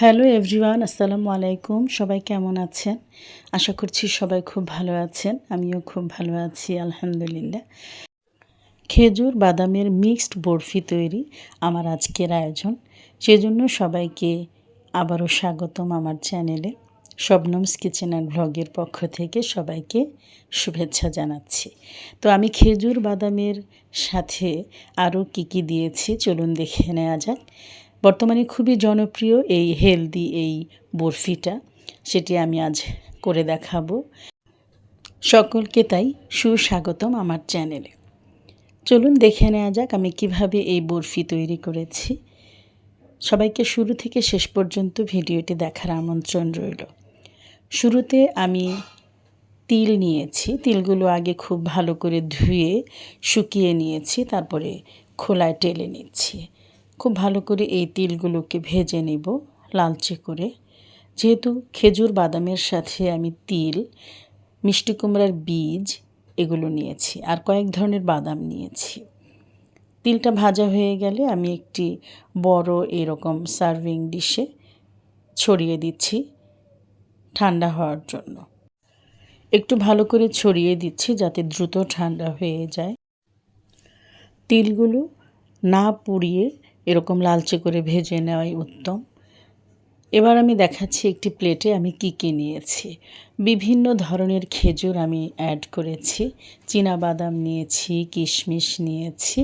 Hello everyone, আসসালামু আলাইকুম। সবাই কেমন আছেন? আশা করছি সবাই খুব ভালো আছেন, আমিও খুব ভালো আছি, আলহামদুলিল্লাহ। খেজুর বাদামের মিক্সড বরফি তৈরি আমার আজকের আয়োজন। সেজন্য সবাইকে আবারও স্বাগতম আমার চ্যানেলে। শবনমস কিচেন অ্যান্ড ভ্লগের পক্ষ থেকে সবাইকে শুভেচ্ছা জানাচ্ছি। তো আমি খেজুর বাদামের সাথে আরও কী কী দিয়েছি, চলুন দেখে নেওয়া যাক। বর্তমানে খুবই জনপ্রিয় এই হেলদি এই বরফিটা, সেটি আমি আজ করে দেখাবো। সকলকে তাই সুস্বাগতম আমার চ্যানেলে। চলুন দেখে নেওয়া যাক আমি কীভাবে এই বরফি তৈরি করেছি। সবাইকে শুরু থেকে শেষ পর্যন্ত ভিডিওটি দেখার আমন্ত্রণ রইল। শুরুতে আমি তিল নিয়েছি। তিলগুলো আগে খুব ভালো করে ধুয়ে শুকিয়ে নিয়েছি, তারপরে খোলায় টেলে নিচ্ছি। খুব ভালো করে এই তিলগুলোকে ভেজে নেব লালচে করে। যেহেতু খেজুর বাদামের সাথে আমি তিল, মিষ্টি কুমড়ার বীজ এগুলো নিয়েছি আর কয়েক ধরনের বাদাম নিয়েছি। তিলটা ভাজা হয়ে গেলে আমি একটি বড় এরকম সার্ভিং ডিশে ছড়িয়ে দিচ্ছি ঠান্ডা হওয়ার জন্য। একটু ভালো করে ছড়িয়ে দিচ্ছি যাতে দ্রুত ঠান্ডা হয়ে যায়। তিলগুলো না পুড়িয়ে এরকম লালচে করে ভেজে নেওয়াই উত্তম। এবার আমি দেখাচ্ছি একটি প্লেটে আমি কী কী নিয়েছি। বিভিন্ন ধরনের খেজুর আমি অ্যাড করেছি। বাদাম নিয়েছি, কিশমিশ নিয়েছি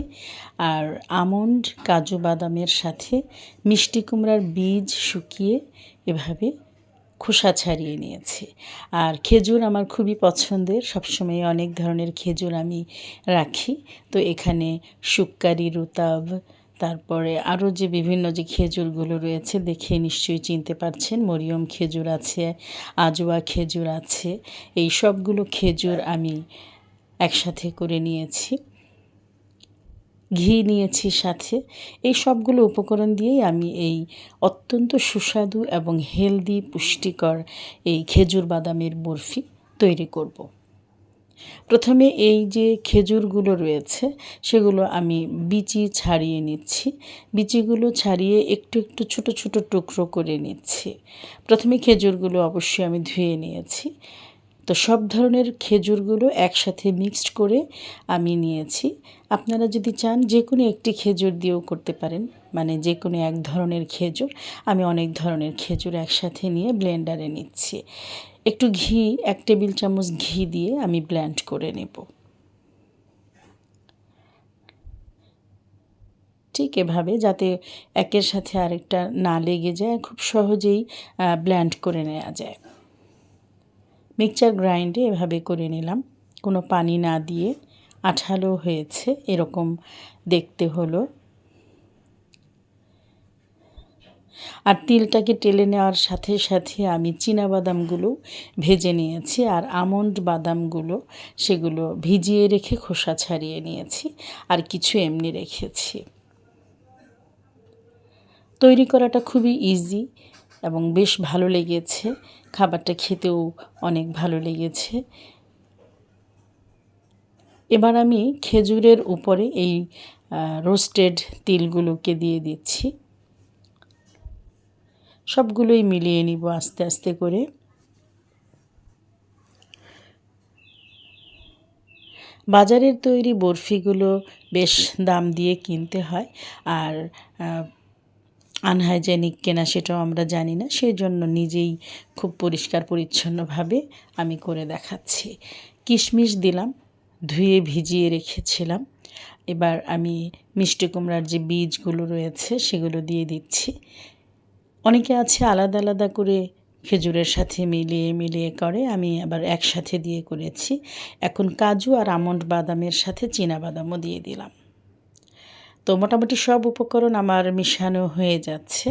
আর আমন্ড, কাজু বাদামের সাথে মিষ্টি কুমড়ার বীজ শুকিয়ে এভাবে খোসা ছাড়িয়ে নিয়েছি। আর খেজুর আমার খুবই পছন্দের, সবসময় অনেক ধরনের খেজুর আমি রাখি। তো এখানে শুক্কারি, রুতাব তারপরে আরও যে বিভিন্ন যে খেজুরগুলো রয়েছে দেখে নিশ্চয়ই চিনতে পারছেন। মরিয়ম খেজুর আছে, আজোয়া খেজুর আছে, এই সবগুলো খেজুর আমি একসাথে করে নিয়েছি। ঘি নিয়েছি সাথে। এই সবগুলো উপকরণ দিয়েই আমি এই অত্যন্ত সুস্বাদু এবং হেলদি পুষ্টিকর এই খেজুর বাদামের বরফি তৈরি করব। প্রথমে এই যে খেজুরগুলো রয়েছে, সেগুলো আমি বিচি ছাড়িয়ে নিচ্ছি। বিচিগুলো ছাড়িয়ে একটু একটু ছোট ছোট টুকরো করে নিচ্ছি। প্রথমে খেজুরগুলো অবশ্যই আমি ধুয়ে নিয়েছি। তো সব ধরনের খেজুরগুলো একসাথে মিক্সড করে আমি নিয়েছি। আপনারা যদি চান যে কোনো একটি খেজুর দিয়েও করতে পারেন। মানে যে কোনো এক ধরনের খেজুর, আমি অনেক ধরনের খেজুর একসাথে নিয়ে ব্লেন্ডারে নিচ্ছি। একটু ঘি, এক টেবিল চামচ ঘি দিয়ে আমি ব্ল্যান্ড করে নেব। ঠিক এভাবে যাতে একের সাথে আরেকটা না লেগে যায়, খুব সহজেই ব্ল্যান্ড করে নেওয়া যায়। মিক্সচার গ্রাইন্ডে এভাবে করে নিলাম। কোনো পানি না দিয়ে আঠালো হয়েছে, এরকম দেখতে হলো। আর তিলটাকে টেলে নেওয়ার সাথে সাথে আমি বাদামগুলো ভেজে নিয়েছি আর আমন্ড বাদামগুলো সেগুলো ভিজিয়ে রেখে খোসা ছাড়িয়ে নিয়েছি আর কিছু এমনি রেখেছি। তৈরি করাটা খুবই ইজি এবং বেশ ভালো লেগেছে। খাবারটা খেতেও অনেক ভালো লেগেছে। এবার আমি খেজুরের উপরে এই রোস্টেড তিলগুলোকে দিয়ে দিচ্ছি। সবগুলোই মিলিয়ে নিব আস্তে আস্তে করে। বাজারের তৈরি বরফিগুলো বেশ দাম দিয়ে কিনতে হয় আর আনহাইজেনিক কেনা সেটাও আমরা জানি না সেই জন্য নিজেই খুব পরিষ্কার পরিচ্ছন্নভাবে আমি করে দেখাচ্ছি। কিশমিশ দিলাম, ধুয়ে ভিজিয়ে রেখেছিলাম। এবার আমি মিষ্টি কুমড়ার যে বীজগুলো রয়েছে সেগুলো দিয়ে দিচ্ছি। অনেকে আছে আলাদা আলাদা করে খেজুরের সাথে মিলিয়ে মিলিয়ে করে, আমি আবার একসাথে দিয়ে করেছি। এখন কাজু আর আমন্ড বাদামের সাথে বাদামও দিয়ে দিলাম। তো মোটামুটি সব উপকরণ আমার মিশানো হয়ে যাচ্ছে।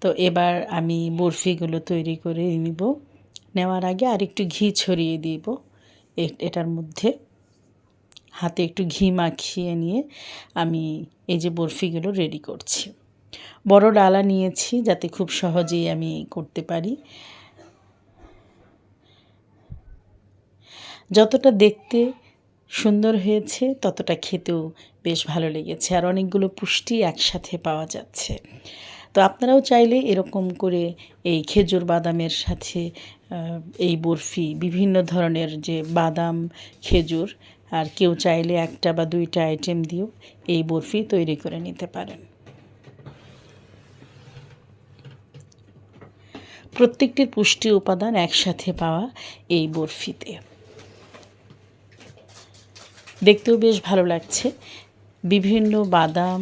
তো এবার আমি বরফিগুলো তৈরি করে নিব। নেওয়ার আগে আর একটু ঘি ছড়িয়ে দিব এটার মধ্যে। হাতে একটু ঘি মাখিয়ে নিয়ে আমি এই যে বরফিগুলো রেডি করছি। বড় ডালা নিয়েছি যাতে খুব সহজেই আমি করতে পারি। যতটা দেখতে সুন্দর হয়েছে, ততটা খেতেও বেশ ভালো লেগেছে আর অনেকগুলো পুষ্টি একসাথে পাওয়া যাচ্ছে। তো আপনারাও চাইলে এরকম করে এই খেজুর বাদামের সাথে এই বরফি, বিভিন্ন ধরনের যে বাদাম, খেজুর, আর কেউ চাইলে একটা বা দুইটা আইটেম দিয়েও এই বরফি তৈরি করে নিতে পারেন। প্রত্যেকটির পুষ্টি উপাদান একসাথে পাওয়া এই বরফিতে। দেখতেও বেশ ভালো লাগছে। বিভিন্ন বাদাম,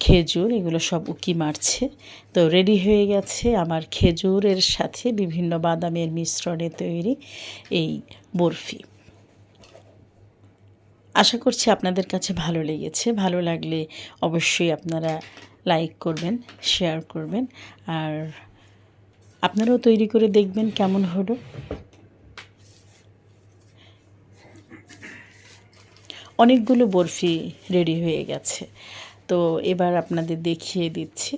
খেজুর, এগুলো সব উকি মারছে। তো রেডি হয়ে গেছে আমার খেজুরের সাথে বিভিন্ন বাদামের মিশ্রণে তৈরি এই বরফি। আশা করছি আপনাদের কাছে ভালো লেগেছে। ভালো লাগলে অবশ্যই আপনারা লাইক করবেন, শেয়ার করবেন। আর আপনারাও তৈরি করে দেখবেন কেমন হলো। অনেকগুলো বরফি রেডি হয়ে গেছে। তো এবার আপনাদের দেখিয়ে দিচ্ছি।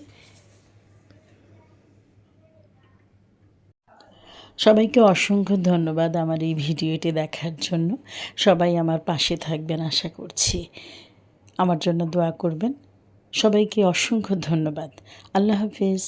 সবাইকে অসংখ্য ধন্যবাদ আমার এই ভিডিওটি দেখার জন্য। সবাই আমার পাশে থাকবেন আশা করছি। আমার জন্য দোয়া করবেন। সবাইকে অসংখ্য ধন্যবাদ। আল্লাহ হাফিজ।